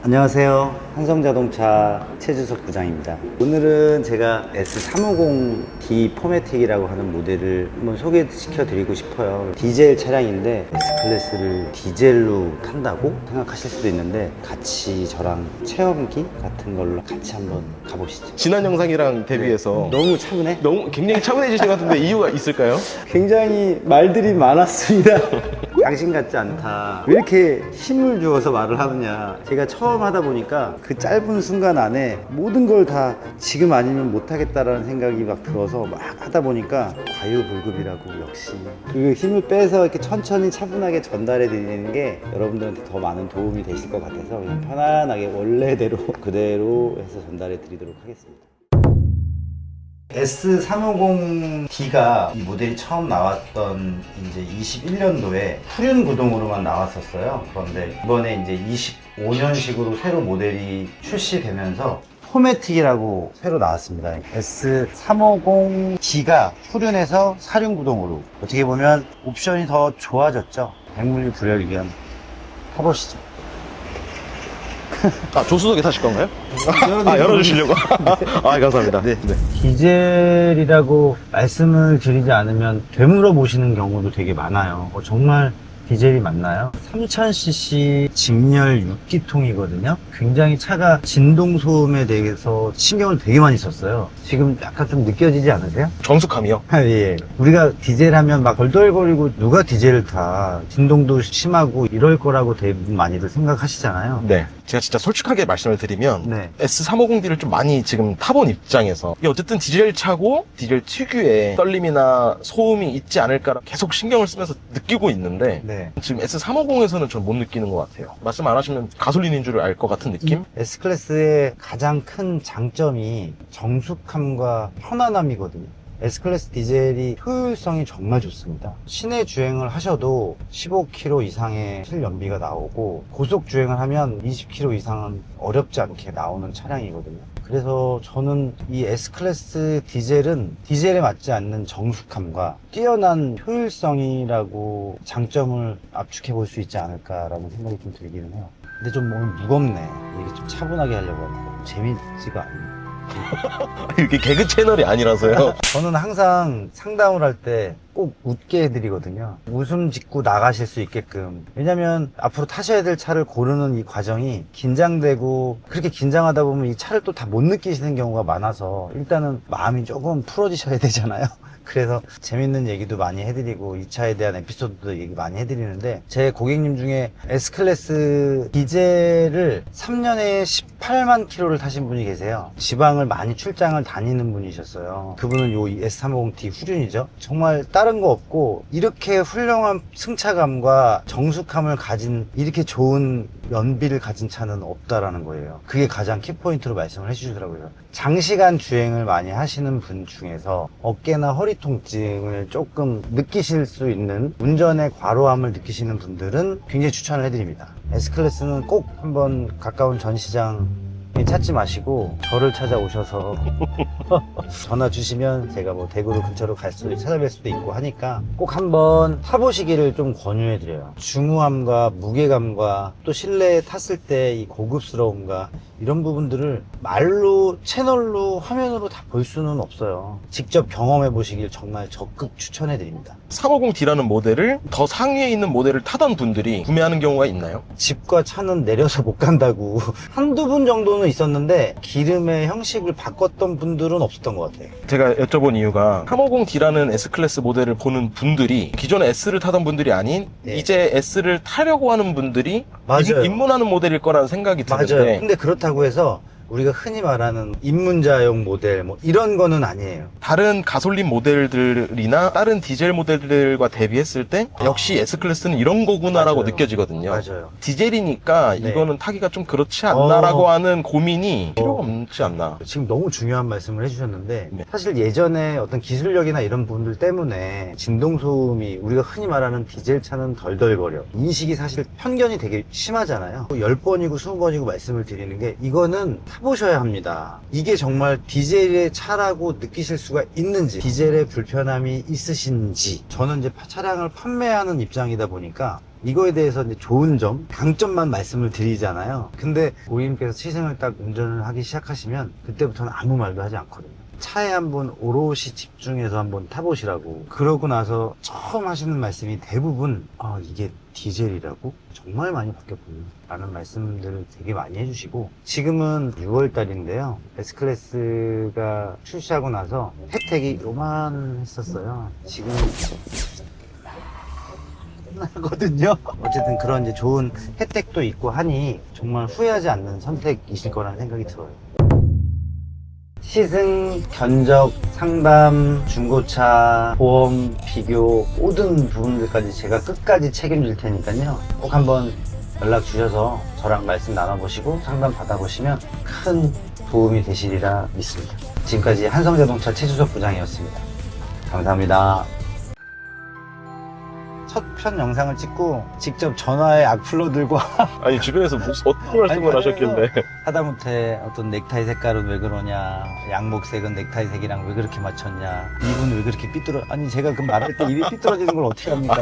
안녕하세요. 한성자동차 최주석 부장입니다. 오늘은 제가 S350D 포매틱이라고 하는 모델을 한번 소개시켜 드리고 싶어요. 디젤 차량인데 S클래스를 디젤로 탄다고 생각하실 수도 있는데 같이 저랑 체험기 같은 걸로 같이 한번 가보시죠. 지난 영상이랑 대비해서 너무 차분해? 너무 굉장히 차분해지신 것 같은데 이유가 있을까요? 굉장히 말들이 많았습니다. 당신 같지 않다. 왜 이렇게 힘을 주어서 말을 하느냐. 제가 처음 하다 보니까 그 짧은 순간 안에 모든 걸 다 지금 아니면 못하겠다라는 생각이 막 들어서 막 하다 보니까 과유불급이라고 역시. 그 힘을 빼서 이렇게 천천히 차분하게 전달해 드리는 게 여러분들한테 더 많은 도움이 되실 것 같아서 편안하게 원래대로 그대로 해서 전달해 드리도록 하겠습니다. S350D가 이 모델이 처음 나왔던 이제 21년도에 후륜 구동으로만 나왔었어요. 그런데 이번에 이제 25년식으로 새로 모델이 출시되면서 포매틱이라고 새로 나왔습니다. S350D가 후륜에서 사륜 구동으로 어떻게 보면 옵션이 더 좋아졌죠. 백물리 불여일견 타보시죠. 아 조수석에 타실 건가요? 아 열어주시려고? 아 감사합니다. 네. 네. 디젤이라고 말씀을 드리지 않으면 되물어 보시는 경우도 되게 많아요. 어, 정말 디젤이 맞나요? 3000cc 직렬 6기통이거든요. 굉장히 차가 진동 소음에 대해서 신경을 되게 많이 썼어요. 지금 약간 좀 느껴지지 않으세요? 정숙함이요. 아, 예. 우리가 디젤 하면 막 덜덜거리고 누가 디젤을 타. 진동도 심하고 이럴 거라고 대부분 많이들 생각하시잖아요. 네. 제가 진짜 솔직하게 말씀을 드리면 네. S350D를 좀 많이 지금 타본 입장에서 이게 어쨌든 디젤 차고 디젤 특유의 떨림이나 소음이 있지 않을까 계속 신경을 쓰면서 느끼고 있는데 네. 지금 S350에서는 전 못 느끼는 것 같아요. 말씀 안 하시면 가솔린인 줄 알 것 같은 느낌? S클래스의 가장 큰 장점이 정숙함과 편안함이거든요. S클래스 디젤이 효율성이 정말 좋습니다. 시내 주행을 하셔도 15km 이상의 실연비가 나오고 고속 주행을 하면 20km 이상은 어렵지 않게 나오는 차량이거든요. 그래서 저는 이 S클래스 디젤은 디젤에 맞지 않는 정숙함과 뛰어난 효율성이라고 장점을 압축해 볼 수 있지 않을까라는 생각이 좀 들기는 해요. 근데 좀 오늘 무겁네. 이게 좀 차분하게 하려고 하니까 재밌지가 않네. 이게 개그 채널이 아니라서요. 저는 항상 상담을 할 때 꼭 웃게 해드리거든요. 웃음 짓고 나가실 수 있게끔. 왜냐면 앞으로 타셔야 될 차를 고르는 이 과정이 긴장되고 그렇게 긴장하다 보면 이 차를 또 다 못 느끼시는 경우가 많아서 일단은 마음이 조금 풀어지셔야 되잖아요. 그래서 재밌는 얘기도 많이 해드리고 이 차에 대한 에피소드도 얘기 많이 해드리는데 제 고객님 중에 S클래스 디젤을 3년에 18만 킬로를 타신 분이 계세요. 지방을 많이 출장을 다니는 분이셨어요. 그분은 요 S350D 후륜이죠. 정말 다른 거 없고 이렇게 훌륭한 승차감과 정숙함을 가진 이렇게 좋은 연비를 가진 차는 없다라는 거예요. 그게 가장 키포인트로 말씀을 해주시더라고요. 장시간 주행을 많이 하시는 분 중에서 어깨나 허리 통증을 조금 느끼실 수 있는 운전의 과로함을 느끼시는 분들은 굉장히 추천을 해드립니다. S클래스는 꼭 한번 가까운 전시장 찾지 마시고 저를 찾아오셔서 전화 주시면 제가 뭐 대구로 근처로 갈 수도 찾아뵐 수도 있고 하니까 꼭 한번 타보시기를 좀 권유해 드려요. 중후함과 무게감과 또 실내에 탔을 때 이 고급스러움과 이런 부분들을 말로 채널로 화면으로 다 볼 수는 없어요. 직접 경험해 보시길 정말 적극 추천해 드립니다. 350D라는 모델을 더 상위에 있는 모델을 타던 분들이 구매하는 경우가 있나요? 집과 차는 내려서 못 간다고 한두 분 정도는 있었는데 기름의 형식을 바꿨던 분들은 없었던 것 같아요. 제가 여쭤본 이유가 350D라는 S클래스 모델을 보는 분들이 기존에 S를 타던 분들이 아닌 네. 이제 S를 타려고 하는 분들이 맞아요. 입- 입문하는 모델일 거라는 생각이 맞아요. 드는데 근데 그렇다고 해서 우리가 흔히 말하는 입문자용 모델 뭐 이런 거는 아니에요. 다른 가솔린 모델들이나 다른 디젤 모델들과 대비했을 때 역시 S클래스는 이런 거구나라고 아. 맞아요. 느껴지거든요. 맞아요. 디젤이니까 네. 이거는 타기가 좀 그렇지 않나라고 어. 하는 고민이 필요가 없지 않나. 지금 너무 중요한 말씀을 해주셨는데 네. 사실 예전에 어떤 기술력이나 이런 부분들 때문에 진동 소음이 우리가 흔히 말하는 디젤 차는 덜덜거려 인식이 사실 편견이 되게 심하잖아요 10번이고 20번이고 말씀을 드리는 게 이거는 타보셔야 합니다. 이게 정말 디젤의 차라고 느끼실 수가 있는지, 디젤의 불편함이 있으신지, 저는 이제 파- 차량을 판매하는 입장이다 보니까 이거에 대해서 이제 좋은 점, 강점만 말씀을 드리잖아요. 근데 고객님께서 시승을 딱 운전을 하기 시작하시면 그때부터는 아무 말도 하지 않거든요. 차에 한번 오롯이 집중해서 한번 타보시라고. 그러고 나서 처음 하시는 말씀이 대부분, 아, 이게 디젤이라고? 정말 많이 바뀌었군요. 라는 말씀들을 되게 많이 해주시고, 지금은 6월달인데요. S클래스가 출시하고 나서 혜택이 요만했었어요. 지금 하거든요. 어쨌든 그런 이제 좋은 혜택도 있고 하니 정말 후회하지 않는 선택이실 거라는 생각이 들어요. 시승, 견적, 상담, 중고차, 보험, 비교 모든 부분들까지 제가 끝까지 책임질 테니까요. 꼭 한번 연락 주셔서 저랑 말씀 나눠보시고 상담 받아보시면 큰 도움이 되시리라 믿습니다. 지금까지 한성자동차 최주석 부장이었습니다. 감사합니다. 첫편 영상을 찍고 직접 전화에 악플러 들고 아니 주변에서 무슨 어떤 말씀을 아니, 하셨길래. 하다못해 어떤 넥타이 색깔은 왜 그러냐 양복색은 넥타이 색이랑 왜 그렇게 맞췄냐 입은 왜 그렇게 삐뚤어 아니 제가 그 말할 때 입이 삐뚤어지는 걸 어떻게 합니까